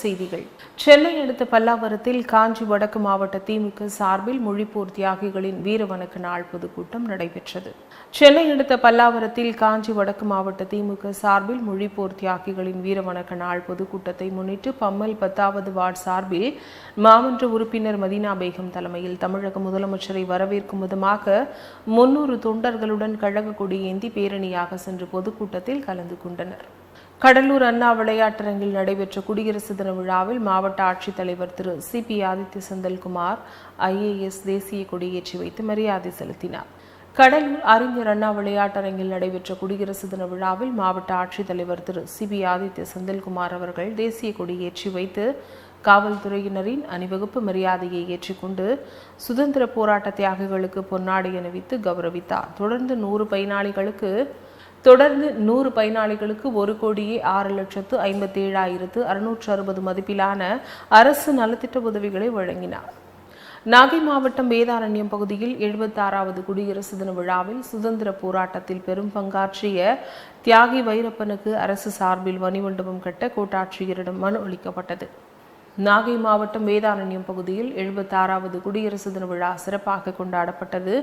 செய்திகள். சென்னை அடுத்த பல்லாவரத்தில் காஞ்சி வடக்கு மாவட்ட திமுக சார்பில் மொழிப்போர் தியாகிகளின் வீரவணக்க நாள் பொதுக்கூட்டம் நடைபெற்றது. சென்னை அடுத்த பல்லாவரத்தில் காஞ்சி வடக்கு மாவட்ட திமுக சார்பில் மொழிப்போர் தியாகிகளின் வீரவணக்க நாள் பொதுக்கூட்டத்தை முன்னிட்டு பம்மல் பத்தாவது வார்டு சார்பில் மாமன்ற உறுப்பினர் மதீனா பேகம் தலைமையில் தமிழக முதலமைச்சரை வரவேற்கும் விதமாக முன்னூறு தொண்டர்களுடன் கழக கொடி ஏந்தி பேரணியாக சென்று பொதுக்கூட்டத்தில் கலந்து கொண்டனர். கடலூர் அண்ணா விளையாட்டரங்கில் நடைபெற்ற குடியரசு தின விழாவில் மாவட்ட ஆட்சித்தலைவர் திரு C P Aditya Senthilkumar IAS தேசிய கொடியேற்றி வைத்து மரியாதை செலுத்தினார். கடலூர் அறிஞர் அண்ணா விளையாட்டரங்கில் நடைபெற்ற குடியரசு தின விழாவில் மாவட்ட ஆட்சித்தலைவர் திரு சி பி ஆதித்ய செந்தில்குமார் அவர்கள் தேசிய கொடியேற்றி வைத்து காவல்துறையினரின் அணிவகுப்பு மரியாதையை ஏற்றுக்கொண்டு சுதந்திர போராட்ட தியாகிகளுக்கு பொன்னாடை அணிவித்து கௌரவித்தார். தொடர்ந்து நூறு பயனாளிகளுக்கு தொடர்ந்து நூறு பயனாளிகளுக்கு ஒரு கோடியே ஆறு லட்சத்து ஐம்பத்தி ஏழாயிரத்து அறுநூற்று அறுபது மதிப்பிலான அரசு நலத்திட்ட உதவிகளை வழங்கினார். நாகை மாவட்டம் வேதாரண்யம் பகுதியில் எழுபத்தாறாவது குடியரசு தின விழாவில் சுதந்திர போராட்டத்தில் பெரும் பங்காற்றிய தியாகி வைரப்பனுக்கு அரசு சார்பில் மணிமண்டபம் கட்ட கோட்டாட்சியரிடம் மனு அளிக்கப்பட்டது. நாகை மாவட்டம் வேதாரண்யம் பகுதியில் எழுபத்தாறாவது குடியரசு தின விழா சிறப்பாக கொண்டாடப்பட்டது.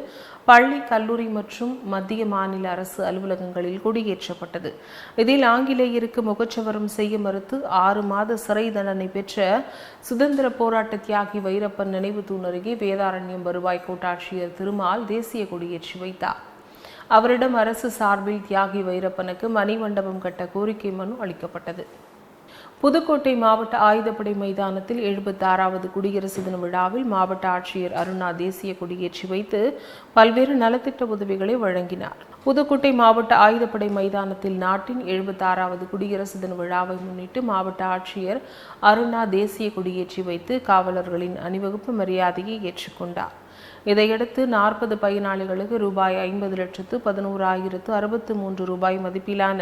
பள்ளி கல்லூரி மற்றும் மத்திய மாநில அரசு அலுவலகங்களில் கொடியேற்றப்பட்டது. இதில் ஆங்கிலேயருக்கு முகச்சவரம் செய்ய மறுத்து ஆறு மாத சிறை தண்டனை பெற்ற சுதந்திர போராட்ட தியாகி வைரப்பன் நினைவு தூண் அருகே வேதாரண்யம் வருவாய் கோட்டாட்சியர் திருமால் தேசிய கொடியேற்றி வைத்தார். அவரிடம் அரசு சார்பில் தியாகி வைரப்பனுக்கு மணிமண்டபம் கட்ட கோரிக்கை மனு அளிக்கப்பட்டது. புதுக்கோட்டை மாவட்ட ஆயுதப்படை மைதானத்தில் எழுபத்தி ஆறாவது குடியரசு தின விழாவில் மாவட்ட ஆட்சியர் அருணா தேசிய கொடியேற்றி வைத்து பல்வேறு நலத்திட்ட உதவிகளை வழங்கினார். புதுக்கோட்டை மாவட்ட ஆயுதப்படை மைதானத்தில் நாட்டின் எழுபத்தி ஆறாவது குடியரசு தின விழாவை முன்னிட்டு மாவட்ட ஆட்சியர் அருணா தேசிய கொடியேற்றி வைத்து காவலர்களின் அணிவகுப்பு மரியாதையை ஏற்றுக்கொண்டார். இதையடுத்து நாற்பது பயனாளிகளுக்கு ரூபாய் ஐம்பது லட்சத்து பதினோராயிரத்து அறுபத்து மூன்று ரூபாய் மதிப்பிலான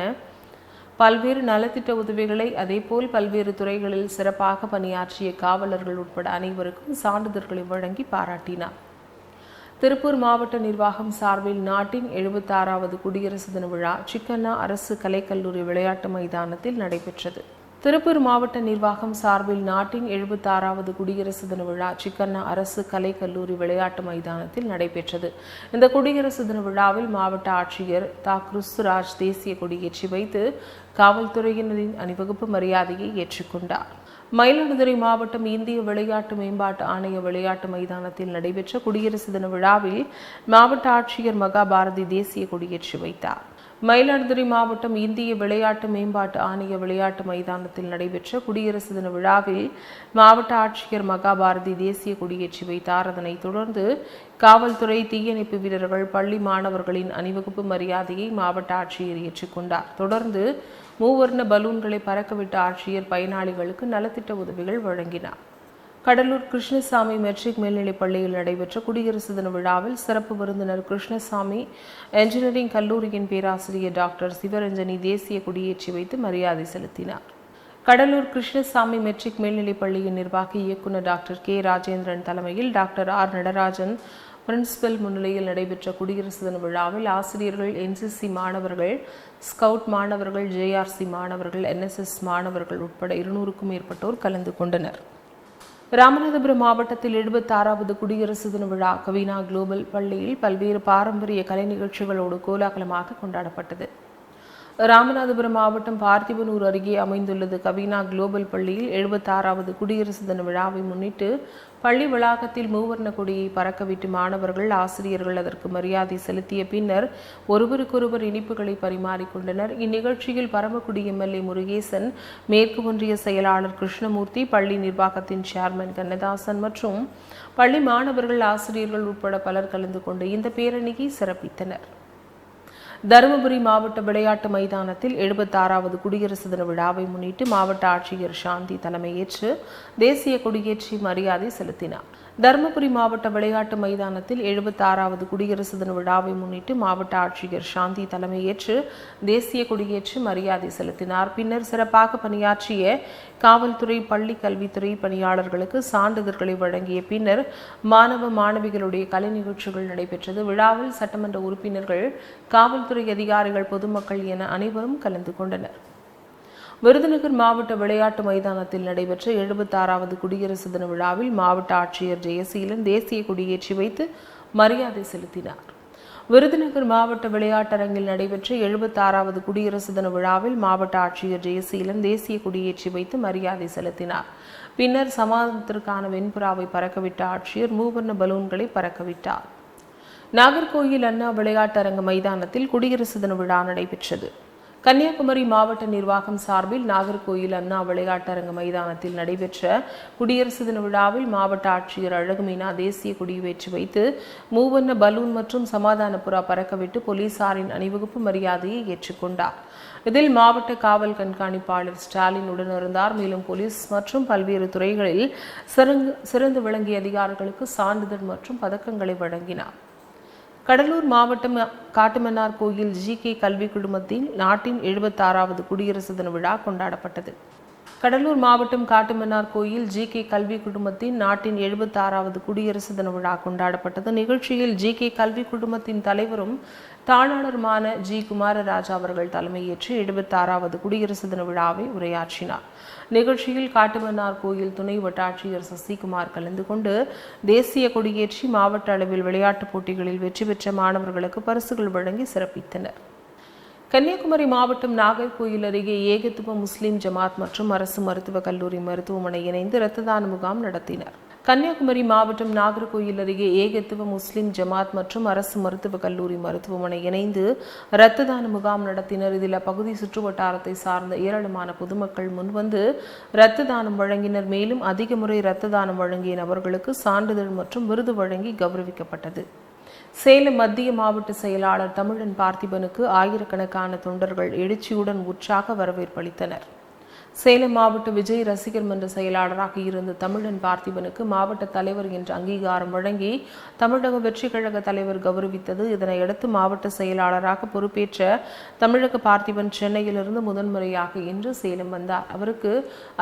பல்வேறு நலத்திட்ட உதவிகளை அதேபோல் பல்வேறு துறைகளில் சிறப்பாக பணியாற்றிய காவலர்கள் உட்பட அனைவருக்கும் சான்றிதழ்களை வழங்கி பாராட்டினார். திருப்பூர் மாவட்ட நிர்வாகம் சார்பில் நாட்டின் எழுபத்தாறாவது குடியரசு தின விழா சிக்கண்ணா அரசு கலைக்கல்லூரி விளையாட்டு மைதானத்தில் நடைபெற்றது. திருப்பூர் மாவட்ட நிர்வாகம் சார்பில் நாட்டின் எழுபத்தாறாவது குடியரசு தின விழா சிக்கண்ணா அரசு கலைக்கல்லூரி விளையாட்டு மைதானத்தில் நடைபெற்றது. இந்த குடியரசு தின விழாவில் மாவட்ட ஆட்சியர் தா. கிறிஸ்துராஜ் தேசிய கொடியேற்றி வைத்து காவல்துறையினரின் அணிவகுப்பு மரியாதையை ஏற்றுக்கொண்டார் மயிலாடுதுறை மாவட்டம் இந்திய விளையாட்டு மேம்பாட்டு ஆணைய விளையாட்டு மைதானத்தில் நடைபெற்ற குடியரசு தின விழாவில் மாவட்ட ஆட்சியர் மகாபாரதி தேசிய கொடியேற்றி வைத்தார். மயிலாடுதுறை மாவட்டம் இந்திய விளையாட்டு மேம்பாட்டு ஆணைய விளையாட்டு மைதானத்தில் நடைபெற்ற குடியரசு தின விழாவில் மாவட்ட ஆட்சியர் மகாபாரதி தேசிய கொடியேற்றி வைத்தார். அதனைத் தொடர்ந்து காவல்துறை தீயணைப்பு வீரர்கள் பள்ளி மாணவர்களின் அணிவகுப்பு மரியாதையை மாவட்ட ஆட்சியர் ஏற்றுக்கொண்டார் தொடர்ந்து மூவர்ண பலூன்களை பறக்கவிட்ட ஆட்சியர் பயனாளிகளுக்கு நலத்திட்ட உதவிகள் வழங்கினார். கடலூர் கிருஷ்ணசாமி மெட்ரிக் மேல்நிலைப் பள்ளியில் நடைபெற்ற குடியரசு தின விழாவில் சிறப்பு விருந்தினர் கிருஷ்ணசாமி என்ஜினியரிங் கல்லூரியின் பேராசிரியர் டாக்டர் சிவரஞ்சனி தேசிய கொடியேற்றி வைத்து மரியாதை செலுத்தினார். கடலூர் கிருஷ்ணசாமி மெட்ரிக் மேல்நிலைப் பள்ளியின் நிர்வாக இயக்குநர் டாக்டர் கே. ராஜேந்திரன் தலைமையில் டாக்டர் ஆர். நடராஜன் பிரின்சிபல் முன்னிலையில் நடைபெற்ற குடியரசு தின விழாவில் ஆசிரியர்கள் என்சிசி மாணவர்கள் ஸ்கவுட் மாணவர்கள் ஜேஆர்சி மாணவர்கள் என்எஸ்எஸ் மாணவர்கள் உட்பட இருநூறுக்கும் மேற்பட்டோர் கலந்து கொண்டனர். ராமநாதபுரம் மாவட்டத்தில் எழுபத்தாறாவது குடியரசு தின விழா கவினா குளோபல் பள்ளியில் பல்வேறு பாரம்பரிய கலை நிகழ்ச்சிகளோடு கோலாகலமாக கொண்டாடப்பட்டது. ராமநாதபுரம் மாவட்டம் பார்த்திபனூர் அருகே அமைந்துள்ளது கவினா குளோபல் பள்ளியில் எழுபத்தாறாவது குடியரசு தின விழாவை முன்னிட்டு பள்ளி வளாகத்தில் மூவர்ண கொடியை பறக்கவிட்டு மாணவர்கள் ஆசிரியர்கள் அதற்கு மரியாதை செலுத்திய பின்னர் ஒருவருக்கொருவர் இனிப்புகளை பரிமாறிக்கொண்டனர். இந்நிகழ்ச்சியில் பரமக்குடி எம்எல்ஏ முருகேசன் மேற்கு ஒன்றிய செயலாளர் கிருஷ்ணமூர்த்தி பள்ளி நிர்வாகத்தின் சேர்மன் கண்ணதாசன் மற்றும் பள்ளி மாணவர்கள் ஆசிரியர்கள் உட்பட பலர் கலந்து கொண்டு இந்த பேரணியை சிறப்பித்தனர். தருமபுரி மாவட்ட விளையாட்டு மைதானத்தில் எழுபத்தாறாவது குடியரசு தின விழாவை முன்னிட்டு மாவட்ட ஆட்சியர் சாந்தி தலைமையேற்று தேசிய கொடியேற்றி மரியாதை செலுத்தினார். தருமபுரி மாவட்ட விளையாட்டு மைதானத்தில் எழுபத்தாறாவது குடியரசு தின விழாவை முன்னிட்டு மாவட்ட ஆட்சியர் சாந்தி தலைமையேற்று தேசிய கொடியேற்று மரியாதை செலுத்தினார். பின்னர் சிறப்பாக பணியாற்றிய காவல்துறை பள்ளி கல்வித்துறை பணியாளர்களுக்கு சான்றிதழ்களை வழங்கிய பின்னர் மாணவ மாணவிகளுடைய கலை நிகழ்ச்சிகள் நடைபெற்றது. விழாவில் சட்டமன்ற உறுப்பினர்கள் காவல்துறை அதிகாரிகள் பொதுமக்கள் என அனைவரும் கலந்து கொண்டனர். விருதுநகர் மாவட்ட விளையாட்டு மைதானத்தில் நடைபெற்ற எழுபத்தாறாவது குடியரசு தின விழாவில் மாவட்ட ஆட்சியர் ஜெயசீலன் தேசிய கொடியேற்றி வைத்து மரியாதை செலுத்தினார். விருதுநகர் மாவட்ட விளையாட்டரங்கில் நடைபெற்ற எழுபத்தாறாவது குடியரசு தின விழாவில் மாவட்ட ஆட்சியர் ஜெயசீலன் தேசிய கொடியேற்றி வைத்து மரியாதை செலுத்தினார். பின்னர் சமாதானத்திற்கான வெண்புறாவை பறக்கவிட்ட ஆட்சியர் மூவர்ண பலூன்களை பறக்கவிட்டார். நாகர்கோயில் அண்ணா விளையாட்டரங்க மைதானத்தில் குடியரசு தின விழா நடைபெற்றது. கன்னியாகுமரி மாவட்ட நிர்வாகம் சார்பில் நாகர்கோயில் அண்ணா விளையாட்டரங்க மைதானத்தில் நடைபெற்ற குடியரசு தின விழாவில் மாவட்ட ஆட்சியர் அழகுமீனா தேசிய கொடியேற்றி வைத்து மூவண்ண பலூன் மற்றும் சமாதான புறா பறக்கவிட்டு போலீசாரின் அணிவகுப்பு மரியாதையை ஏற்றுக்கொண்டார். இதில் மாவட்ட காவல் கண்காணிப்பாளர் ஸ்டாலின் உடனிருந்தார். மேலும் போலீஸ் மற்றும் பல்வேறு துறைகளில் சிறந்து சிறந்து விளங்கிய அதிகாரிகளுக்கு சான்றிதழ் மற்றும் பதக்கங்களை வழங்கினார். கடலூர் மாவட்டம் காட்டுமன்னார் கோயில் ஜி கே கல்வி குழுமத்தில் நாட்டின் எழுபத்தாறாவது குடியரசு தின விழா கொண்டாடப்பட்டது. கடலூர் மாவட்டம் காட்டுமன்னார் கோயில் ஜி கே கல்வி குழுமத்தின் நாட்டின் எழுபத்தாறாவது குடியரசு தின விழா கொண்டாடப்பட்டது. நிகழ்ச்சியில் ஜி கே கல்வி குழுமத்தின் தலைவரும் தாளாளருமான ஜி குமாரராஜா அவர்கள் தலைமையேற்று எழுபத்தாறாவது குடியரசு தின விழாவை உரையாற்றினார். நிகழ்ச்சியில் காட்டுமன்னார் கோயில் துணை வட்டாட்சியர் சசிகுமார் கலந்து கொண்டு தேசிய கொடியேற்றி மாவட்ட அளவில் விளையாட்டுப் போட்டிகளில் வெற்றி பெற்ற மாணவர்களுக்கு பரிசுகள் வழங்கி சிறப்பித்தனர். கன்னியாகுமரி மாவட்டம் நாகர்கோயில் அருகே ஏகத்துவ முஸ்லிம் ஜமாத் மற்றும் அரசு மருத்துவக் கல்லூரி மருத்துவமனை இணைந்து இரத்த தான முகாம் நடத்தினர். கன்னியாகுமரி மாவட்டம் நாகர்கோயில் அருகே ஏகத்துவ முஸ்லிம் ஜமாத் மற்றும் அரசு மருத்துவக் கல்லூரி மருத்துவமனை இணைந்து இரத்த தான முகாம் நடத்தினர். இதில் அப்பகுதி சுற்றுவட்டாரத்தை சார்ந்த ஏராளமான பொதுமக்கள் முன்வந்து இரத்த தானம் வழங்கினர். மேலும் அதிக முறை இரத்த தானம் வழங்கிய நபர்களுக்கு சான்றிதழ் மற்றும் விருது வழங்கி கௌரவிக்கப்பட்டது. சேலம் மத்திய மாவட்ட செயலாளர் தமிழன் பார்த்திபனுக்கு ஆயிரக்கணக்கான தொண்டர்கள் எழுச்சியுடன் உற்சாக வரவேற்பளித்தனர் சேலம் மாவட்ட விஜய் ரசிகர் மன்ற செயலாளராக இருந்த தமிழன் பார்த்திபனுக்கு மாவட்ட தலைவர் என்ற அங்கீகாரம் வழங்கி தமிழக வெற்றி கழக தலைவர் கௌரவித்தது. இதனையடுத்து மாவட்ட செயலாளராக பொறுப்பேற்ற தமிழக பார்த்திபன் சென்னையிலிருந்து முதன்முறையாக இன்று சேலம் வந்தார். அவருக்கு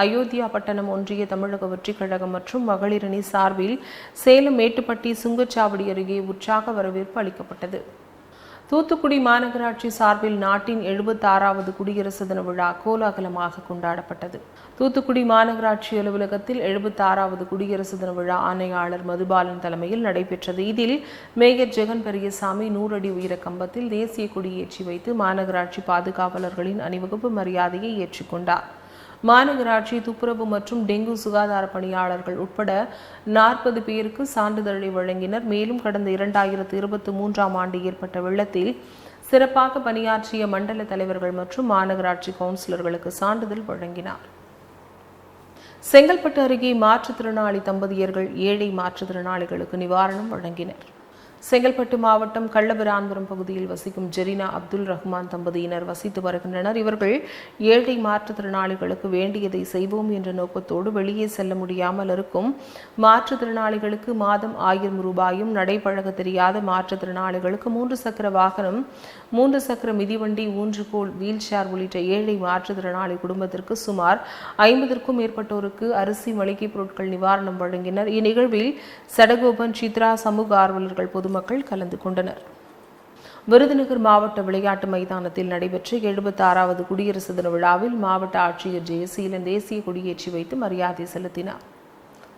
அயோத்தியா பட்டணம் ஒன்றிய தமிழக வெற்றி கழகம் மற்றும் மகளிரணி சார்பில் சேலம் மேட்டுப்பட்டி சுங்கச்சாவடி அருகே உற்சாக வரவேற்பு அளிக்கப்பட்டது. தூத்துக்குடி மாநகராட்சி சார்பில் நாட்டின் எழுபத்தாறாவது குடியரசு தின விழா கோலாகலமாக கொண்டாடப்பட்டது. தூத்துக்குடி மாநகராட்சி அலுவலகத்தில் எழுபத்தாறாவது குடியரசு தின விழா ஆணையாளர் மதுபாலன் தலைமையில் நடைபெற்றது. இதில் மேயர் ஜெகன் பெரியசாமி நூறடி உயர கம்பத்தில் தேசிய கொடியேற்றி வைத்து மாநகராட்சி பாதுகாவலர்களின் அணிவகுப்பு மரியாதையை ஏற்றுக்கொண்டார். மாநகராட்சி துப்புரவு மற்றும் டெங்கு சுகாதார பணியாளர்கள் உட்பட நாற்பது பேருக்கு சான்றிதழை வழங்கினர். மேலும் கடந்த இரண்டாயிரத்து இருபத்தி மூன்றாம் ஆண்டு ஏற்பட்ட வெள்ளத்தில் சிறப்பாக பணியாற்றிய மண்டல தலைவர்கள் மற்றும் மாநகராட்சி கவுன்சிலர்களுக்கு சான்றிதழ் வழங்கினார். செங்கல்பட்டு அருகே மாற்றுத்திறனாளி தம்பதியர்கள் ஏழை மாற்றுத்திறனாளிகளுக்கு நிவாரணம் வழங்கினர். செங்கல்பட்டு மாவட்டம் கள்ளபிரான்புரம் பகுதியில் வசிக்கும் ஜெரினா அப்துல் ரஹ்மான் தம்பதியினர் வசித்து வருகின்றனர். இவர்கள் ஏழை மாற்றுத்திறனாளிகளுக்கு வேண்டியதை செய்வோம் என்ற நோக்கத்தோடு வெளியே செல்ல முடியாமல் இருக்கும். மாற்றுத்திறனாளிகளுக்கு மாதம் ஆயிரம் ரூபாயும் நடைபழக தெரியாத மாற்றுத்திறனாளிகளுக்கு மூன்று சக்கர வாகனம் மூன்று சக்கர மிதிவண்டி ஊன்றுகோல் வீல் சேர் உள்ளிட்ட ஏழை மாற்றுத்திறனாளி குடும்பத்திற்கு சுமார் ஐம்பதற்கும் மேற்பட்டோருக்கு அரிசி மளிகை பொருட்கள் நிவாரணம் வழங்கினர். இந்நிகழ்வில் சடகோபன் சித்ரா சமூக ஆர்வலர்கள் பொதுமக்கள் கலந்து கொண்டனர். விருதுநகர் மாவட்ட விளையாட்டு மைதானத்தில் நடைபெற்ற எழுபத்தாறாவது குடியரசு தின விழாவில் மாவட்ட ஆட்சியர் ஜெயசீலன் தேசிய கொடியேற்றி வைத்து மரியாதை செலுத்தினார்.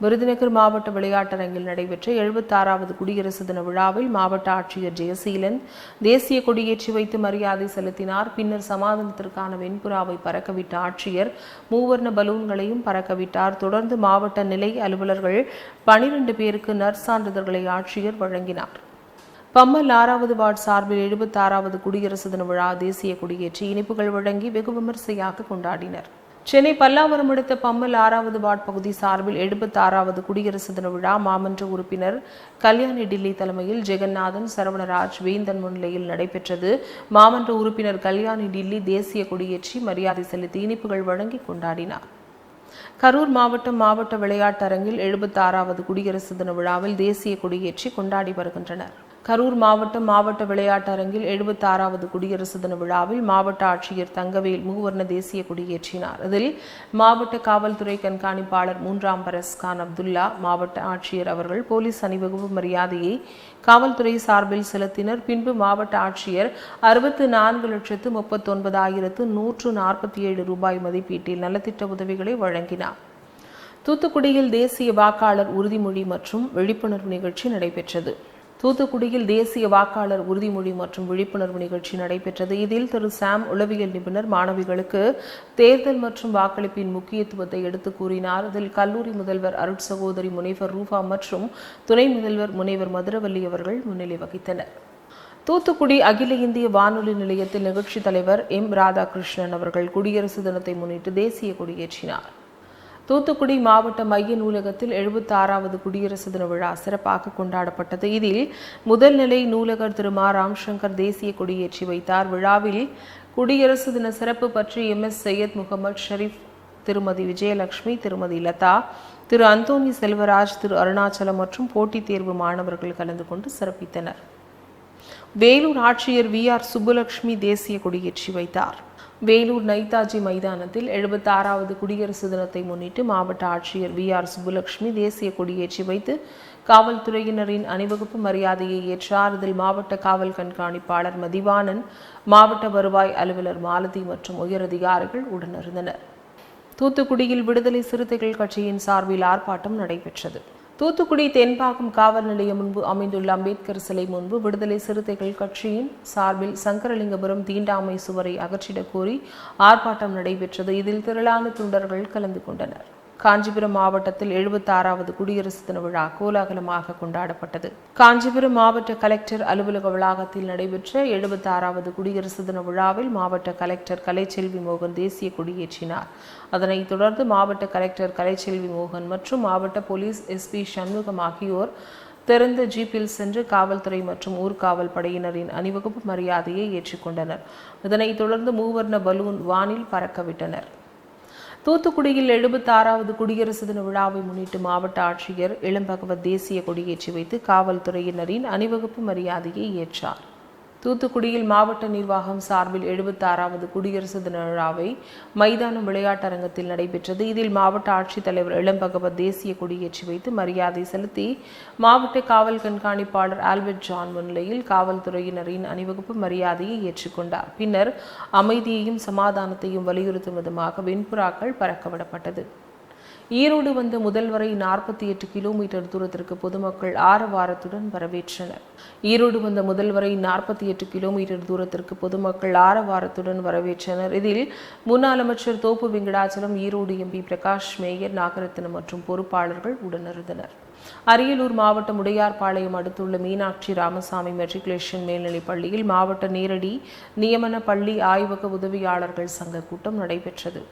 விருதுநகர் மாவட்ட விளையாட்டரங்கில் நடைபெற்ற எழுபத்தாறாவது குடியரசு தின விழாவில் மாவட்ட ஆட்சியர் ஜெயசீலன் தேசிய கொடியேற்றி வைத்து மரியாதை செலுத்தினார். பின்னர் சமாதானத்திற்கான வெண்புறாவை பறக்கவிட்ட ஆட்சியர் மூவர்ண பலூன்களையும் பறக்கவிட்டார். தொடர்ந்து மாவட்ட நிலை அலுவலர்கள் பனிரெண்டு பேருக்கு நற்சான்றிதழ்களை ஆட்சியர் வழங்கினார். பம்மல் ஆறாவது வார்டு சார்பில் எழுபத்தாறாவது குடியரசு தின விழா தேசிய கொடியேற்றி இனிப்புகள் வழங்கி வெகு விமரிசையாக கொண்டாடினர். சென்னை பல்லாவரம் அடுத்த பம்மல் ஆறாவது வார்டு பகுதி சார்பில் எழுபத்தாறாவது குடியரசு தின விழா மாமன்ற உறுப்பினர் கல்யாணி டில்லி தலைமையில் ஜெகநாதன் சரவணராஜ் வேந்தன் முன்னிலையில் நடைபெற்றது. மாமன்ற உறுப்பினர் கல்யாணி டில்லி தேசிய கொடியேற்றி மரியாதை செலுத்தி இனிப்புகள் வழங்கி கொண்டாடினார். கரூர் மாவட்டம் மாவட்ட விளையாட்டரங்கில் எழுபத்தாறாவது குடியரசு தின விழாவில் தேசிய கொடியேற்றி கொண்டாடி வருகின்றனர். கரூர் மாவட்டம் மாவட்ட விளையாட்டரங்கில் எழுபத்தாறாவது குடியரசு தின விழாவில் மாவட்ட ஆட்சியர் தங்கவேல் மூவர்ண தேசிய கொடியேற்றினார். அதில் மாவட்ட காவல்துறை கண்காணிப்பாளர் மூன்றாம் பரஸ் கான் அப்துல்லா மாவட்ட ஆட்சியர் அவர்கள் போலீஸ் அணிவகுப்பு மரியாதையை காவல்துறை சார்பில் செலுத்தினர். பின்பு மாவட்ட ஆட்சியர் அறுபத்து நான்கு லட்சத்து முப்பத்தொன்பதாயிரத்து நூற்று நாற்பத்தி ஏழு ரூபாய் மதிப்பீட்டில் நலத்திட்ட உதவிகளை வழங்கினார். தூத்துக்குடியில் தேசிய வாக்காளர் உறுதிமொழி மற்றும் விழிப்புணர்வு நிகழ்ச்சி நடைபெற்றது. தூத்துக்குடியில் தேசிய வாக்காளர் உறுதிமொழி மற்றும் விழிப்புணர்வு நிகழ்ச்சி நடைபெற்றது. இதில் திரு சாம் உளவியல் நிபுணர் மாணவிகளுக்கு தேர்தல் மற்றும் வாக்களிப்பின் முக்கியத்துவத்தை எடுத்து கூறினார். இதில் கல்லூரி முதல்வர் அருட் சகோதரி முனைவர் ரூபா மற்றும் துணை முதல்வர் முனைவர் மதுரவல்லி அவர்கள் முன்னிலை வகித்தனர். தூத்துக்குடி அகில இந்திய வானொலி நிலையத்தில் நிகழ்ச்சி தலைவர் எம். ராதாகிருஷ்ணன் அவர்கள் குடியரசு தினத்தை முன்னிட்டு தேசிய கொடியேற்றினார். தூத்துக்குடி மாவட்ட மைய நூலகத்தில் எழுபத்தி ஆறாவது குடியரசு தின விழா சிறப்பாக கொண்டாடப்பட்டது. இதில் முதல் நிலை நூலகர் திரு மா. ராம்சங்கர் தேசிய கொடியேற்றி வைத்தார். விழாவில் குடியரசு தின சிறப்பு பற்றி எம். எஸ். சையத் முகமது ஷரீப் திருமதி விஜயலட்சுமி திருமதி லதா திரு அந்தோனி செல்வராஜ் திரு அருணாச்சலம் மற்றும் போட்டித் தேர்வு மாணவர்கள் கலந்து கொண்டு சிறப்பித்தனர். வேலூர் ஆட்சியர் வி. ஆர். சுப்புலட்சுமி தேசிய கொடியேற்றி வைத்தார். வேலூர் நைதாஜி மைதானத்தில் எழுபத்தாறாவது குடியரசு தினத்தை முன்னிட்டு மாவட்ட ஆட்சியர் வி ஆர் சுப்புலட்சுமி தேசிய கொடியேற்றி வைத்து காவல்துறையினரின் அணிவகுப்பு மரியாதையை ஏற்றார். இதில் மாவட்ட காவல் கண்காணிப்பாளர் மதிவானன் மாவட்ட வருவாய் அலுவலர் மாலதி மற்றும் உயரதிகாரிகள் உடனிருந்தனர். தூத்துக்குடியில் விடுதலை சிறுத்தைகள் கட்சியின் சார்பில் ஆர்ப்பாட்டம் நடைபெற்றது. தூத்துக்குடி தென்பாகம் காவல் நிலையம் முன்பு அமைந்துள்ள அம்பேத்கர் சிலை முன்பு விடுதலை சிறுத்தைகள் கட்சியின் சார்பில் சங்கரலிங்கபுரம் தீண்டாமை சுவரை அகற்றிடக் கோரி ஆர்ப்பாட்டம் நடைபெற்றது. இதில் திரளான தொண்டர்கள் கலந்து கொண்டனர். காஞ்சிபுரம் மாவட்டத்தில் எழுபத்தாறாவது குடியரசு தின விழா கோலாகலமாக கொண்டாடப்பட்டது. காஞ்சிபுரம் மாவட்ட கலெக்டர் அலுவலக வளாகத்தில் நடைபெற்ற எழுபத்தாறாவது குடியரசு தின விழாவில் மாவட்ட கலெக்டர் கலைச்செல்வி மோகன் தேசிய கொடியேற்றினார். அதனைத் தொடர்ந்து மாவட்ட கலெக்டர் கலைச்செல்வி மோகன் மற்றும் மாவட்ட போலீஸ் எஸ்பி சண்முகம் ஆகியோர் திறந்த ஜீப்பில் சென்று காவல்துறை மற்றும் ஊர்காவல் படையினரின் அணிவகுப்பு மரியாதையை ஏற்றுக்கொண்டனர். இதனைத் தொடர்ந்து மூவர்ண பலூன் வானில் பறக்கவிட்டனர். தூத்துக்குடியில் எழுபத்தாறாவது குடியரசு தின விழாவை முன்னிட்டு மாவட்ட ஆட்சியர் இளம்பகவத் தேசிய கொடியேற்றி வைத்து காவல்துறையினரின் அணிவகுப்பு மரியாதையை ஏற்றார். தூத்துக்குடியில் மாவட்ட நிர்வாகம் சார்பில் எழுபத்தாறாவது குடியரசு தின விழாவை மைதானம் விளையாட்டரங்கத்தில் நடைபெற்றது. இதில் மாவட்ட ஆட்சித்தலைவர் இளம்பகவத் தேசிய கொடியேற்றி வைத்து மரியாதை செலுத்தி மாவட்ட காவல் கண்காணிப்பாளர் ஆல்பர்ட் ஜான் முன்னிலையில் காவல்துறையினரின் அணிவகுப்பு மரியாதையை ஏற்றுக்கொண்டார். பின்னர் அமைதியையும் சமாதானத்தையும் வலியுறுத்தும் விதமாக வெண்புறாக்கள் பறக்கவிடப்பட்டது. ஈரோடு வந்த முதல்வரை நாற்பத்தி எட்டு கிலோமீட்டர் தூரத்திற்கு பொதுமக்கள் ஆரவாரத்துடன் வரவேற்றனர். ஈரோடு வந்த முதல்வரை நாற்பத்தி எட்டு கிலோமீட்டர் தூரத்திற்கு பொதுமக்கள் ஆரவாரத்துடன் வரவேற்றனர். இதில் முன்னாள் அமைச்சர் தோப்பு வெங்கடாச்சலம் ஈரோடு எம்பி பிரகாஷ் மேயர் நாகரத்தினம் மற்றும் பொறுப்பாளர்கள் உடனிருந்தனர். அரியலூர் மாவட்டம் உடையார்பாளையம் அடுத்துள்ள மீனாட்சி ராமசாமி மெட்ரிகுலேஷன் மேல்நிலைப் பள்ளியில் மாவட்ட நேரடி நியமன பள்ளி ஆய்வக உதவியாளர்கள் சங்க கூட்டம் நடைபெற்றது.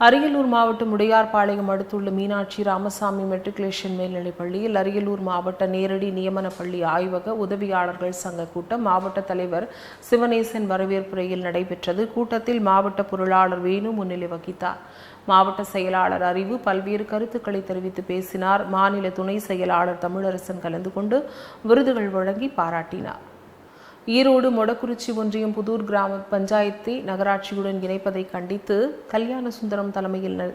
அரியலூர் மாவட்டம் உடையார்பாளையம் அடுத்துள்ள மீனாட்சி ராமசாமி மெட்ரிகுலேஷன் மேல்நிலைப் பள்ளியில் அரியலூர் மாவட்ட நேரடி நியமன பள்ளி ஆய்வக உதவியாளர்கள் சங்க கூட்டம் மாவட்ட தலைவர் சிவனேசன் வரவேற்புரையில் நடைபெற்றது. கூட்டத்தில் மாவட்ட பொருளாளர் வேணு முன்னிலை வகித்தார். மாவட்ட செயலாளர் அறிவு பல்வேறு கருத்துக்களை தெரிவித்து பேசினார். மாநில துணை செயலாளர் தமிழரசன் கலந்து கொண்டு விருதுகள் வழங்கி பாராட்டினார். ஈரோடு மொடக்குறிச்சி ஒன்றியம் புதூர் கிராம பஞ்சாயத்தை நகராட்சியுடன் இணைப்பதை கண்டித்து கல்யாண சுந்தரம் தலைமையில் ந-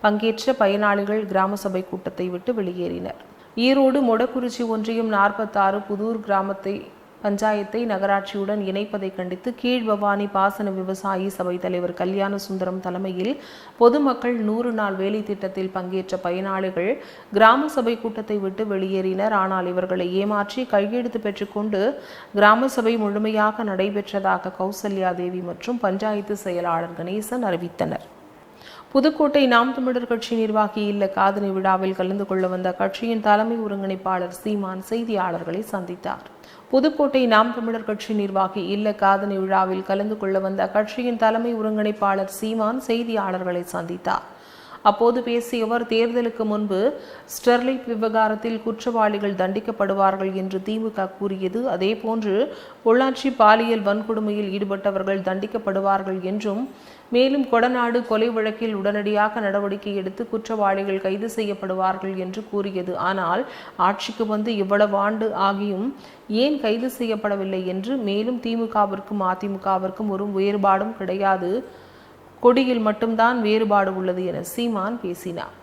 பங்கேற்ற பயனாளிகள் கிராம சபை கூட்டத்தை விட்டு வெளியேறினர். ஈரோடு மொடக்குறிச்சி ஒன்றியம் நாற்பத்தாறு புதூர் கிராமத்தை பஞ்சாயத்தை நகராட்சியுடன் இணைப்பதை கண்டித்து கீழ்பவானி பாசன விவசாயி சபை தலைவர் கல்யாண சுந்தரம் தலைமையில் பொதுமக்கள் நூறு நாள் வேலை திட்டத்தில் பங்கேற்ற பயனாளிகள் கிராம சபை கூட்டத்தை விட்டு வெளியேறினர். ஆனால் இவர்களை ஏமாற்றி கையெழுத்து பெற்றுக்கொண்டு கிராம சபை முழுமையாக நடைபெற்றதாக கௌசல்யா தேவி மற்றும் பஞ்சாயத்து செயலாளர் கணேசன் அறிவித்தனர். புதுக்கோட்டை நாம் தமிழர் கட்சி நிர்வாகி இல்ல காதணி விழாவில் கலந்து கொள்ள வந்த கட்சியின் தலைமை ஒருங்கிணைப்பாளர் சீமான் செய்தியாளர்களை சந்தித்தார். புதுக்கோட்டை நாம் தமிழர் கட்சி நிர்வாகி இல்ல காதணி விழாவில் கலந்து கொள்ள வந்த கட்சியின் தலைமை ஒருங்கிணைப்பாளர் சீமான் செய்தியாளர்களை சந்தித்தார். அப்போது பேசிய அவர் தேர்தலுக்கு முன்பு ஸ்டெர்லைட் விவகாரத்தில் குற்றவாளிகள் தண்டிக்கப்படுவார்கள் என்று திமுக கூறியது. அதேபோன்று பொள்ளாச்சி பாலியல் வன்கொடுமையில் ஈடுபட்டவர்கள் தண்டிக்கப்படுவார்கள் என்றும் மேலும் கொடநாடு கொலை வழக்கில் உடனடியாக நடவடிக்கை எடுத்து குற்றவாளிகள் கைது செய்யப்படுவார்கள் என்று கூறியது. ஆனால் ஆட்சிக்கு வந்து இவ்வளவு ஆண்டு ஆகியும் ஏன் கைது செய்யப்படவில்லை என்று மேலும் திமுகவிற்கும் அதிமுகவிற்கும் ஒரு வேறுபாடும் கிடையாது. கொடியில் மட்டும்தான் வேறுபாடு உள்ளது என சீமான் பேசினார்.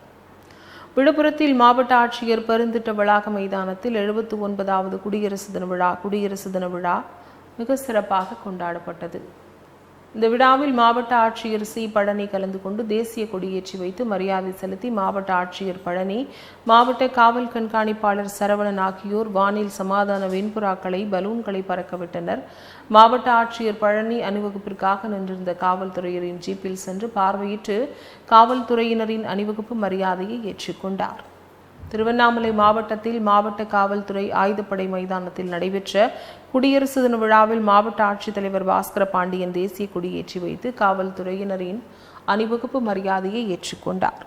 விழுப்புரத்தில் மாவட்ட ஆட்சியர் பெருந்திட்ட வளாக மைதானத்தில் எழுபத்தி ஒன்பதாவது குடியரசு தின விழா குடியரசு தின விழா மிக சிறப்பாக கொண்டாடப்பட்டது. இந்த விழாவில் மாவட்ட ஆட்சியர் சி. பழனி கலந்து கொண்டு தேசிய கொடியேற்றி வைத்து மரியாதை செலுத்தி மாவட்ட ஆட்சியர் பழனி மாவட்ட காவல் கண்காணிப்பாளர் சரவணன் ஆகியோர் வானில் சமாதான வெண்புறாக்களை பலூன்களை பறக்கவிட்டனர். மாவட்ட ஆட்சியர் பழனி அணிவகுப்பிற்காக நின்றிருந்த காவல்துறையினரின் ஜீப்பில் சென்று பார்வையிட்டு காவல்துறையினரின் அணிவகுப்பு மரியாதையை ஏற்றுக்கொண்டார். திருவண்ணாமலை மாவட்டத்தில் மாவட்ட காவல்துறை ஆயுதப்படை மைதானத்தில் நடைபெற்ற குடியரசு தின விழாவில் மாவட்ட ஆட்சித்தலைவர் பாஸ்கர பாண்டியன் தேசிய கொடியேற்றி வைத்து காவல்துறையினரின் அணிவகுப்பு மரியாதையை ஏற்றுக்கொண்டார்.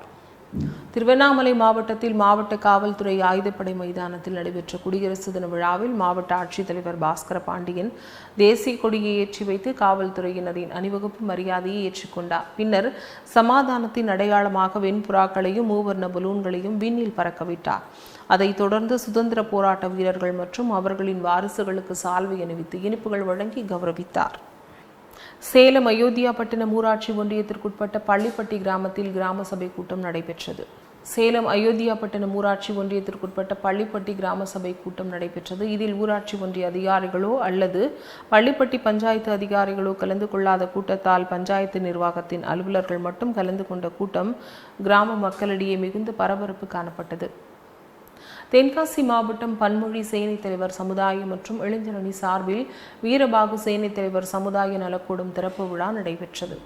திருவண்ணாமலை மாவட்டத்தில் மாவட்ட காவல்துறை ஆயுதப்படை மைதானத்தில் நடைபெற்ற குடியரசு தின விழாவில் மாவட்ட ஆட்சித்தலைவர் பாஸ்கர பாண்டியன் தேசிய கொடியை ஏற்றி வைத்து காவல்துறையினரின் அணிவகுப்பு மரியாதையை ஏற்றுக்கொண்டார். பின்னர் சமாதானத்தின் அடையாளமாக வெண்புறாக்களையும் மூவர்ண பலூன்களையும் விண்ணில் பறக்கவிட்டார் அதைத் தொடர்ந்து சுதந்திர போராட்ட வீரர்கள் மற்றும் அவர்களின் வாரிசுகளுக்கு சால்வை அணிவித்து இனிப்புகள் வழங்கி கௌரவித்தார். சேலம் அயோத்தியாபட்டினம் ஊராட்சி ஒன்றியத்திற்குட்பட்ட பள்ளிப்பட்டி கிராமத்தில் கிராம சபை கூட்டம் நடைபெற்றது. சேலம் அயோத்தியாபட்டினம் ஊராட்சி ஒன்றியத்திற்குட்பட்ட பள்ளிப்பட்டி கிராம சபை கூட்டம் நடைபெற்றது. இதில் ஊராட்சி ஒன்றிய அதிகாரிகளோ அல்லது பள்ளிப்பட்டி பஞ்சாயத்து அதிகாரிகளோ கலந்து கொள்ளாத கூட்டத்தால் பஞ்சாயத்து நிர்வாகத்தின் அலுவலர்கள் மட்டும் கலந்து கொண்ட கூட்டம் கிராம மக்களிடையே மிகுந்த பரபரப்பு காணப்பட்டது. தென்காசி மாவட்டம் பன்மொழி சேனை தலைவர் சமுதாயம் மற்றும் இளைஞரணி சார்பில் வீரபாகு சேனை தலைவர் சமுதாய நலக்கூடம் திறப்பு விழா நடைபெற்றது.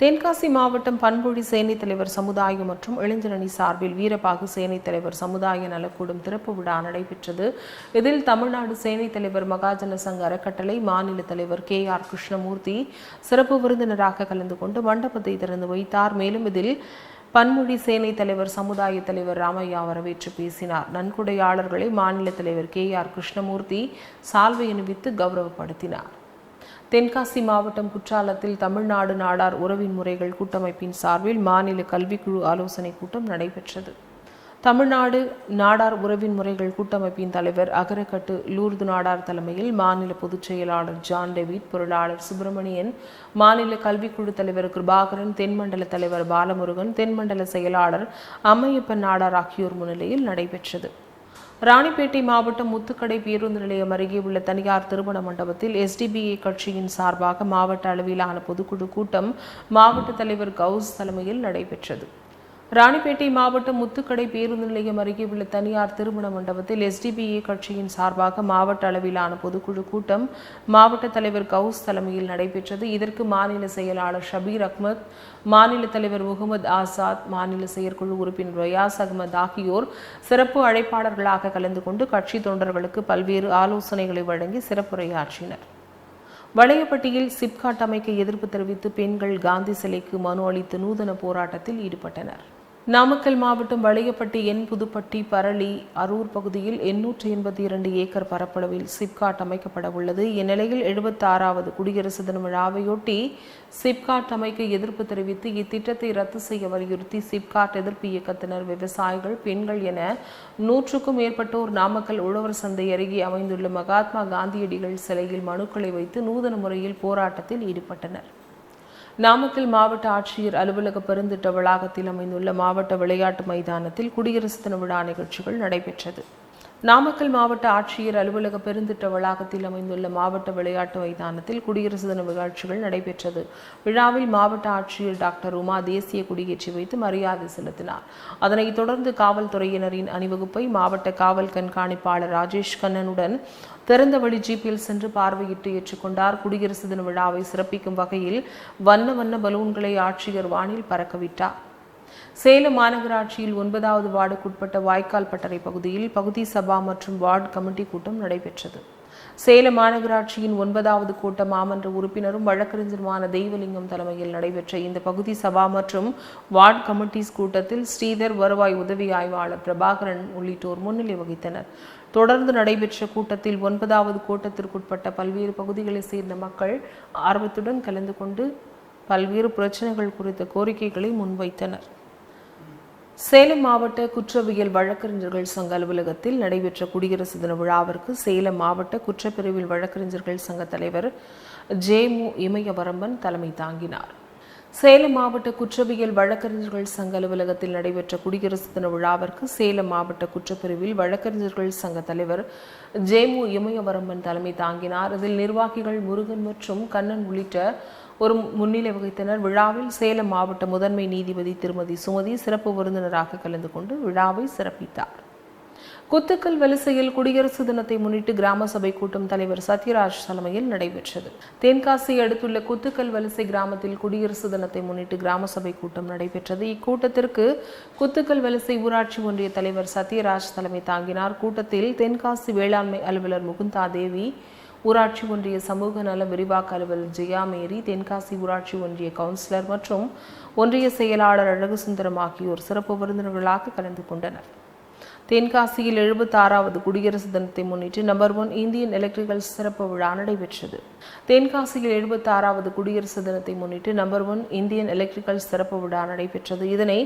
தென்காசி மாவட்டம் பண்பொழி சேனை தலைவர் சமுதாயம் மற்றும் இளைஞரணி சார்பில் வீரபாகு சேனைத் தலைவர் சமுதாய நலக்கூடம் திறப்பு விழா நடைபெற்றது. இதில் தமிழ்நாடு சேனை தலைவர் மகாஜன சங்க அறக்கட்டளை மாநில தலைவர் கே. ஆர். கிருஷ்ணமூர்த்தி சிறப்பு விருந்தினராக கலந்து கொண்டு மண்டபத்தை திறந்து வைத்தார். மேலும் இதில் பன்மொழி சேனை தலைவர் சமுதாய தலைவர் ராமையா வரவேற்று பேசினார். நன்கொடையாளர்களை மாநில தலைவர் கே. ஆர். கிருஷ்ணமூர்த்தி சால்வை அணிவித்து கௌரவப்படுத்தினார். தென்காசி மாவட்டம் குற்றாலத்தில் தமிழ்நாடு நாடார் உறவின் முறைகள் கூட்டமைப்பின் சார்பில் மாநில கல்விக்குழு ஆலோசனை கூட்டம் நடைபெற்றது. தமிழ்நாடு நாடார் உறவின் முறைகள் கூட்டமைப்பின் தலைவர் அகரக்கட்டு லூர்து நாடார் தலைமையில் மாநில பொதுச் செயலாளர் ஜான் டெவிட் பொருளாளர் சுப்பிரமணியன் மாநில கல்விக்குழு தலைவர் கிருபாகரன் தென்மண்டல தலைவர் பாலமுருகன் தென்மண்டல செயலாளர் அம்மையப்பன் நாடார் ஆகியோர் முன்னிலையில் நடைபெற்றது. ராணிப்பேட்டை மாவட்டம் முத்துக்கடை பேருந்து நிலையம் அருகே உள்ள தனியார் திருமண மண்டபத்தில் எஸ்டிபிஐ கட்சியின் சார்பாக மாவட்ட அளவிலான பொதுக்குழு கூட்டம் மாவட்ட தலைவர் கவுஸ் தலைமையில் நடைபெற்றது. ராணிப்பேட்டை மாவட்டம் முத்துக்கடை பேருந்து நிலையம் அருகே உள்ள தனியார் திருமண மண்டபத்தில் எஸ்டிபிஏ கட்சியின் சார்பாக மாவட்ட அளவிலான பொதுக்குழு கூட்டம் மாவட்ட தலைவர் கவுஸ் தலைமையில் நடைபெற்றது. இதற்கு மாநில செயலாளர் ஷபீர் அஹ்மத் மாநில தலைவர் முகமது ஆசாத் மாநில செயற்குழு உறுப்பினர் ரயாஸ் அகமது ஆகியோர் சிறப்பு அழைப்பாளர்களாக கலந்து கொண்டு கட்சி தொண்டர்களுக்கு பல்வேறு ஆலோசனைகளை வழங்கி சிறப்புரையாற்றினர். வளையப்பட்டியில் சிப்காட் அமைக்க எதிர்ப்பு தெரிவித்து பெண்கள் காந்தி சிலைக்கு மனு அளித்து நூதன போராட்டத்தில் ஈடுபட்டனர். நாமக்கல் மாவட்டம் வளையப்பட்டி என் புதுப்பட்டி பரளி அரூர் பகுதியில் எண்ணூற்றி எண்பத்தி இரண்டு ஏக்கர் பரப்பளவில் சிப்காட் அமைக்கப்பட உள்ளது. இந்நிலையில் எழுபத்தாறாவது குடியரசு தின விழாவையொட்டி சிப்காட் அமைக்க எதிர்ப்பு தெரிவித்து இத்திட்டத்தை ரத்து செய்ய வலியுறுத்தி சிப்காட் எதிர்ப்பு இயக்கத்தினர் விவசாயிகள் பெண்கள் என நூற்றுக்கும் மேற்பட்டோர் நாமக்கல் உழவர் சந்தை அருகே அமைந்துள்ள மகாத்மா காந்தியடிகள் சிலையில் மனுக்களை வைத்து நூதன முறையில் போராட்டத்தில் ஈடுபட்டனர். நாமக்கல் மாவட்ட ஆட்சியர் அலுவலக பெருந்திட்ட வளாகத்தில் அமைந்துள்ள மாவட்ட விளையாட்டு மைதானத்தில் குடியரசு தின விழா நிகழ்ச்சிகள் நடைபெற்றது. நாமக்கல் மாவட்ட ஆட்சியர் அலுவலக பெருந்திட்ட வளாகத்தில் அமைந்துள்ள மாவட்ட விளையாட்டு மைதானத்தில் குடியரசு தின நிகழ்ச்சிகள் நடைபெற்றது. விழாவில் மாவட்ட ஆட்சியர் டாக்டர் உமா தேசிய கொடியேற்றி வைத்து மரியாதை செலுத்தினார். அதனைத் தொடர்ந்து காவல்துறையினரின் அணிவகுப்பை மாவட்ட காவல் கண்காணிப்பாளர் ராஜேஷ் கண்ணனுடன் திறந்த வழி ஜீப்பில் சென்று பார்வையிட்டு ஏற்றுக்கொண்டார். குடியரசு தின விழாவை சிறப்பிக்கும் வகையில் வண்ண வண்ண பலூன்களை ஆட்சியர் வானில் பறக்கவிட்டார். சேலம் மாநகராட்சியில் ஒன்பதாவது வார்டுக்குட்பட்ட வாய்க்கால் பட்டறை பகுதியில் பகுதி சபா மற்றும் வார்டு கமிட்டி கூட்டம் நடைபெற்றது. சேலம் மாநகராட்சியின் ஒன்பதாவது கூட்ட மாமன்ற உறுப்பினரும் வழக்கறிஞருமான தெய்வலிங்கம் தலைமையில் நடைபெற்ற இந்த பகுதி சபா மற்றும் வார்டு கமிட்டிஸ் கூட்டத்தில் ஸ்ரீதர் வருவாய் உதவி ஆய்வாளர் பிரபாகரன் உள்ளிட்டோர் முன்னிலை வகித்தனர். தொடர்ந்து நடைபெற்ற கூட்டத்தில் ஒன்பதாவது கூட்டத்திற்குட்பட்ட பல்வேறு பகுதிகளைச் சேர்ந்த மக்கள் ஆர்வத்துடன் கலந்து கொண்டு பல்வேறு பிரச்சனைகள் குறித்த கோரிக்கைகளை முன்வைத்தனர். சேலம் மாவட்ட குற்றவியல் வழக்கறிஞர்கள் சங்க அலுவலகத்தில் நடைபெற்ற குடியரசு தின விழாவிற்கு சேலம் மாவட்ட குற்றப்பிரிவில் வழக்கறிஞர்கள் சங்க தலைவர் ஜேமு இமயவரம்பன் தலைமை தாங்கினார். சேலம் மாவட்ட குற்றவியல் வழக்கறிஞர்கள் சங்க அலுவலகத்தில் நடைபெற்ற குடியரசு தின விழாவிற்கு சேலம் மாவட்ட குற்றப்பிரிவில் வழக்கறிஞர்கள் சங்க தலைவர் ஜேமு இமயவரம்பன் தலைமை தாங்கினார். இதில் நிர்வாகிகள் முருகன் மற்றும் கண்ணன் உள்ளிட்ட ஒரு முன்னிலை வகித்தனர். விழாவில் சேலம் மாவட்ட முதன்மை நீதிபதி திருமதி சுமதி சிறப்பு விருந்தினராக கலந்து கொண்டு விழாவை சிறப்பித்தார். குத்துக்கல் வலிசையில் குடியரசு தினத்தை முன்னிட்டு கிராம சபை கூட்டம் தலைவர் சத்யராஜ் தலைமையில் நடைபெற்றது. தென்காசி அடுத்துள்ள குத்துக்கல் வலிசை கிராமத்தில் குடியரசு தினத்தை முன்னிட்டு கிராம சபை கூட்டம் நடைபெற்றது. இக்கூட்டத்திற்கு குத்துக்கல் வலிசை ஊராட்சி ஒன்றிய தலைவர் சத்யராஜ் தலைமை தாங்கினார். கூட்டத்தில் தென்காசி வேளாண்மை அலுவலர் முகுந்தா தேவி ஊராட்சி ஒன்றிய சமூக நல விரிவாக்க அலுவலர் ஜெயா மேரி தென்காசி ஊராட்சி ஒன்றிய கவுன்சிலர் மற்றும் ஒன்றிய செயலாளர் அழகு சுந்தரம் ஆகியோர் சிறப்பு விருந்தினர்களாக கலந்து கொண்டனர். தென்காசியில் எழுபத்தாறாவது குடியரசு தினத்தை முன்னிட்டு நம்பர் ஒன் இந்தியன் எலக்ட்ரிக்கல் சிறப்பு விழா நடைபெற்றது. தென்காசியில் எழுபத்தாறாவது குடியரசு தினத்தை முன்னிட்டு நம்பர் ஒன் இந்தியன் எலக்ட்ரிக்கல் சிறப்பு விழா நடைபெற்றது. இதனை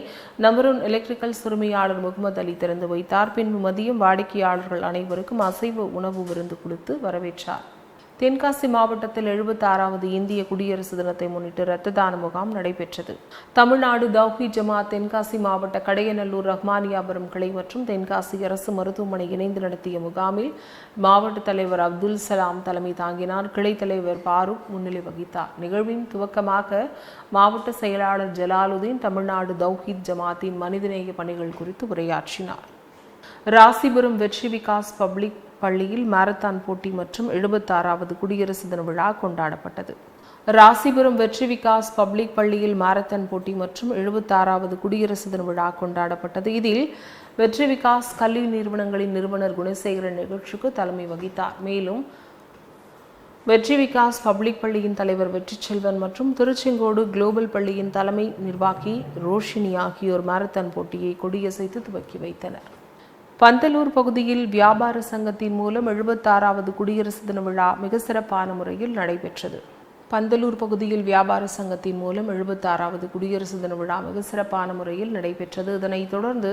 நம்பர் ஒன் எலக்ட்ரிக்கல் உரிமையாளர் முகமது அலி திறந்து வைத்தார். பின்பு மதியம் வாடிக்கையாளர்கள் அனைவருக்கும் அசைவ உணவு விருந்து கொடுத்து வரவேற்றார். தென்காசி மாவட்டத்தில் எழுபத்தி ஆறாவது இந்திய குடியரசு தினத்தை முன்னிட்டு இரத்த தான முகாம் நடைபெற்றது. தமிழ்நாடு தௌஹி ஜமாத் தென்காசி மாவட்ட கடையநல்லூர் ரஹ்மானியாபுரம் கிளை மற்றும் தென்காசி அரசு மருத்துவமனை இணைந்து நடத்திய முகாமில் மாவட்ட தலைவர் அப்துல் சலாம் தலைமை தாங்கினார். கிளை தலைவர் பாரூக் முன்னிலை வகித்தார். நிகழ்வின் துவக்கமாக மாவட்ட செயலாளர் ஜலாலுதீன் தமிழ்நாடு தௌஹீத் ஜமாத்தின் மனிதநேய பணிகள் குறித்து உரையாற்றினார். ராசிபுரம் வெற்றி விகாஸ் பப்ளிக் பள்ளியில் மாரத்தான் போட்டி மற்றும் எழுபத்தாறாவது குடியரசு தின விழா கொண்டாடப்பட்டது. ராசிபுரம் வெற்றி விகாஸ் பப்ளிக் பள்ளியில் மாரத்தான் போட்டி மற்றும் எழுபத்தாறாவது குடியரசு தின விழா கொண்டாடப்பட்டது. இதில் வெற்றி விகாஸ் கல்வி நிறுவனங்களின் நிறுவனர் குணசேகரன் நிகழ்ச்சிக்கு தலைமை வகித்தார். மேலும் வெற்றி விகாஸ் பப்ளிக் பள்ளியின் தலைவர் வெற்றி செல்வன் மற்றும் திருச்செங்கோடு குளோபல் பள்ளியின் தலைமை நிர்வாகி ரோஷினி ஆகியோர் மாரத்தான் போட்டியை கொடியசைத்து துவக்கி வைத்தனர். பந்தலூர் பகுதியில் வியாபார சங்கத்தின் மூலம் எழுபத்தாறாவது குடியரசு தின விழா மிக சிறப்பான முறையில் நடைபெற்றது. பந்தலூர் பகுதியில் வியாபார சங்கத்தின் மூலம் எழுபத்தாறாவது குடியரசு தின விழா மிக சிறப்பான முறையில் நடைபெற்றது. இதனைத் தொடர்ந்து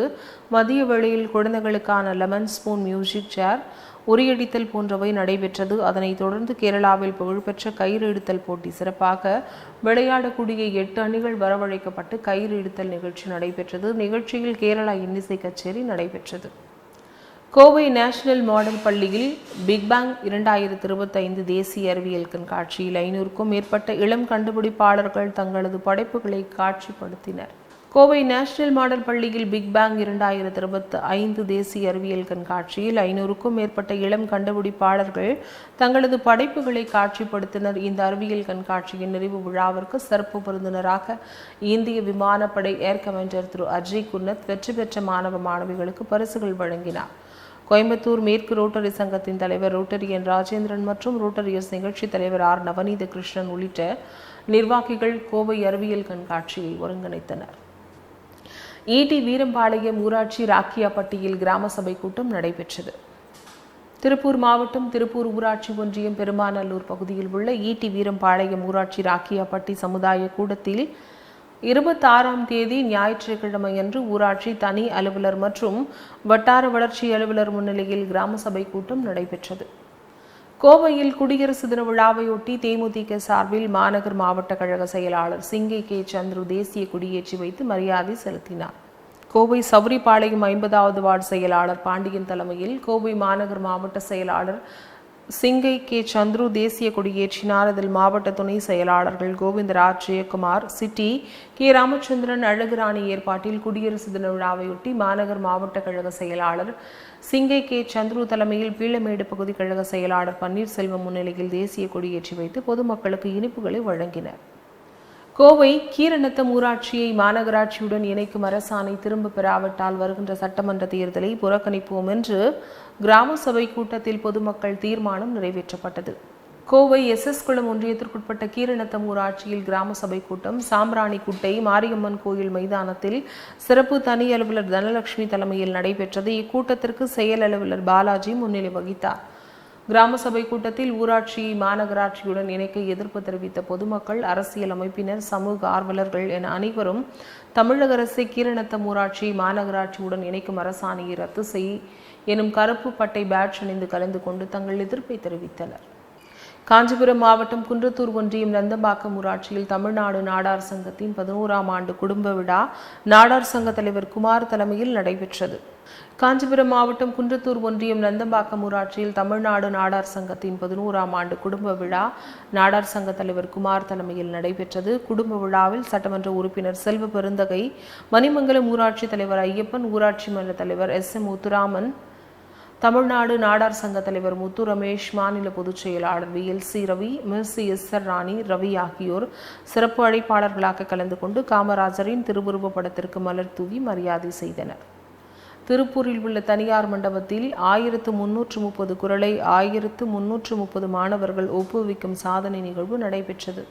மதிய வேளையில் குழந்தைகளுக்கான லெமன் ஸ்பூன் மியூசிக் சேர் உரியடித்தல் போன்றவை நடைபெற்றது. அதனைத் தொடர்ந்து கேரளாவில் புகழ்பெற்ற கயிறு இழுத்தல் போட்டி சிறப்பாக விளையாடக்கூடிய எட்டு அணிகள் வரவழைக்கப்பட்டு கயிறு இழுத்தல் நிகழ்ச்சி நடைபெற்றது. நிகழ்ச்சியில் கேரளா இன்னிசை கச்சேரி நடைபெற்றது. கோவை நேஷனல் மாடல் பள்ளியில் பிக் பேங் இரண்டாயிரத்தி இருபத்தைந்து தேசிய அறிவியல் கண்காட்சியில் ஐநூறுக்கும் மேற்பட்ட இளம் கண்டுபிடிப்பாளர்கள் தங்களது படைப்புகளை காட்சிப்படுத்தினர். கோவை நேஷனல் மாடல் பள்ளியில் பிக் பேங் இரண்டாயிரத்தி இருபத்தி ஐந்து தேசிய அறிவியல் கண்காட்சியில் ஐநூறுக்கும் மேற்பட்ட இளம் கண்டுபிடிப்பாளர்கள் தங்களது படைப்புகளை காட்சிப்படுத்தினர். இந்த அறிவியல் கண்காட்சியின் நிறைவு விழாவிற்கு சிறப்பு விருந்தினராக இந்திய விமானப்படை ஏர் கமாண்டர் திரு அஜய் குன்னத் வெற்றி பெற்ற மாணவ மாணவிகளுக்கு பரிசுகள் வழங்கினார். கோயம்புத்தூர் மேற்கு ரோட்டரி சங்கத்தின் தலைவர் ரோட்டரியன் ராஜேந்திரன் மற்றும் ரோட்டரியஸ் நிகழ்ச்சி தலைவர் ஆர் நவநீத கிருஷ்ணன் உள்ளிட்ட நிர்வாகிகள் கோவை அறிவியல் கண்காட்சியை ஒருங்கிணைத்தனர். ஈடி வீரம்பாளையம் ஊராட்சி ராக்கியாப்பட்டியில் கிராம சபை கூட்டம் நடைபெற்றது. திருப்பூர் மாவட்டம் திருப்பூர் ஊராட்சி ஒன்றியம் பெருமாநல்லூர் பகுதியில் உள்ள ஈட்டி வீரம்பாளையம் ஊராட்சி ராக்கியாப்பட்டி சமுதாய கூடத்தில் இருபத்தாறாம் தேதி ஞாயிற்றுக்கிழமை அன்று ஊராட்சி தனி அலுவலர் மற்றும் வட்டார வளர்ச்சி அலுவலர் முன்னிலையில் கிராம சபை கூட்டம் நடைபெற்றது. கோவையில் குடியரசு தின விழாவையொட்டி தேமுதிக சார்பில் மாநகர் மாவட்ட கழக செயலாளர் சிங்கை கே. சந்துரு தேசிய கொடியேற்றி வைத்து மரியாதை செலுத்தினார். கோவை சவுரிபாளையம் ஐம்பதாவது வார்டு செயலாளர் பாண்டியன் தலைமையில் கோவை மாநகர் மாவட்ட செயலாளர் சிங்கை கே சந்துரு தேசிய கொடியேற்றினார் அதில் மாவட்ட துணை செயலாளர்கள் கோவிந்தராஜ் ஜெயக்குமார் சிட்டி கே ராமச்சந்திரன் அழகுராணி ஏற்பாட்டில் குடியரசு தின விழாவையொட்டி மாநகர் மாவட்ட கழக செயலாளர் சிங்கை கே சந்துரு தலைமையில் பீளமேடு பகுதி கழக செயலாளர் பன்னீர்செல்வம் முன்னிலையில் தேசிய கொடியேற்றி வைத்து பொதுமக்களுக்கு இனிப்புகளை வழங்கினர். கோவை கீரநத்தம் ஊராட்சியை மாநகராட்சியுடன் இணைக்கும் அரசாணை திரும்ப பெறாவிட்டால் வருகின்ற சட்டமன்ற தேர்தலை புறக்கணிப்போம் என்று கிராம சபை கூட்டத்தில் பொதுமக்கள் தீர்மானம் நிறைவேற்றப்பட்டது. கோவை எஸ் எஸ் குளம் ஒன்றியத்திற்குட்பட்ட கீரநத்தம் ஊராட்சியில் கிராம சபை கூட்டம் சாம்ராணிக்குட்டை மாரியம்மன் கோயில் மைதானத்தில் சிறப்பு தனி அலுவலர் தனலட்சுமி தலைமையில் நடைபெற்றது. இக்கூட்டத்திற்கு செயல் அலுவலர் பாலாஜி முன்னிலை வகித்தார். கிராம சபை கூட்டத்தில் ஊராட்சியை மாநகராட்சியுடன் இணைக்க எதிர்ப்பு தெரிவித்த பொதுமக்கள் அரசியல் அமைப்பினர் சமூக ஆர்வலர்கள் என அனைவரும் தமிழக அரசை கீரணத்தம் ஊராட்சி மாநகராட்சியுடன் இணைக்கும் அரசாணையை ரத்து செய் எனும் கருப்பு பட்டை பேட்ச் அணிந்து கலந்து கொண்டு தங்கள் எதிர்ப்பை தெரிவித்தனர். காஞ்சிபுரம் மாவட்டம் குன்றத்தூர் ஒன்றியம் நந்தம்பாக்கம் ஊராட்சியில் தமிழ்நாடு நாடார் சங்கத்தின் பதினோராம் ஆண்டு குடும்ப விழா நாடார் சங்க தலைவர் குமார் தலைமையில் நடைபெற்றது. காஞ்சிபுரம் மாவட்டம் குன்றத்தூர் ஒன்றியம் நந்தம்பாக்கம் ஊராட்சியில் தமிழ்நாடு நாடார் சங்கத்தின் பதினோராம் ஆண்டு குடும்ப விழா நாடார் சங்க தலைவர் குமார் தலைமையில் நடைபெற்றது. குடும்ப விழாவில் சட்டமன்ற உறுப்பினர் செல்வ பெருந்தகை மணிமங்கலம் ஊராட்சி தலைவர் ஐயப்பன் ஊராட்சி மன்ற தலைவர் எஸ் எம் முத்துராமன் தமிழ்நாடு நாடார் சங்க தலைவர் முத்து ரமேஷ் மாநில பொதுச் செயலாளர் V L C Ravi Mirchi S R Rani Ravi ஆகியோர் சிறப்பு அழைப்பாளர்களாக கலந்து கொண்டு காமராஜரின் திருவுருவ படத்திற்கு மலர் தூவி மரியாதை செய்தனர். திருப்பூரில் உள்ள தனியார் மண்டபத்தில் ஆயிரத்து முன்னூற்று முப்பது குரலை ஆயிரத்து முன்னூற்று முப்பது மாணவர்கள் ஒப்புவிக்கும் சாதனை நிகழ்வு நடைபெற்றது.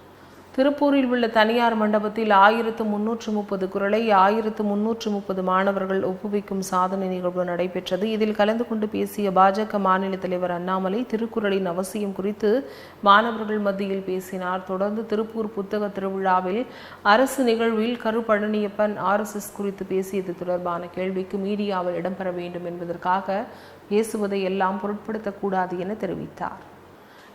திருப்பூரில் உள்ள தனியார் மண்டபத்தில் ஆயிரத்து முன்னூற்று முப்பது குரலை ஆயிரத்து முன்னூற்று முப்பது மாணவர்கள் ஒப்புவிக்கும் சாதனை நிகழ்வு நடைபெற்றது. இதில் கலந்து கொண்டு பேசிய பாஜக மாநில தலைவர் அண்ணாமலை திருக்குறளின் அவசியம் குறித்து மாணவர்கள் மத்தியில் பேசினார். தொடர்ந்து திருப்பூர் புத்தக திருவிழாவில் அரசு நிகழ்வில் கரு பழனியப்பன் ஆர்எஸ்எஸ் குறித்து பேசியது தொடர்பான கேள்விக்கு மீடியாவில் இடம்பெற வேண்டும் என்பதற்காக பேசுவதை எல்லாம் பொருட்படுத்தக்கூடாது என தெரிவித்தார்.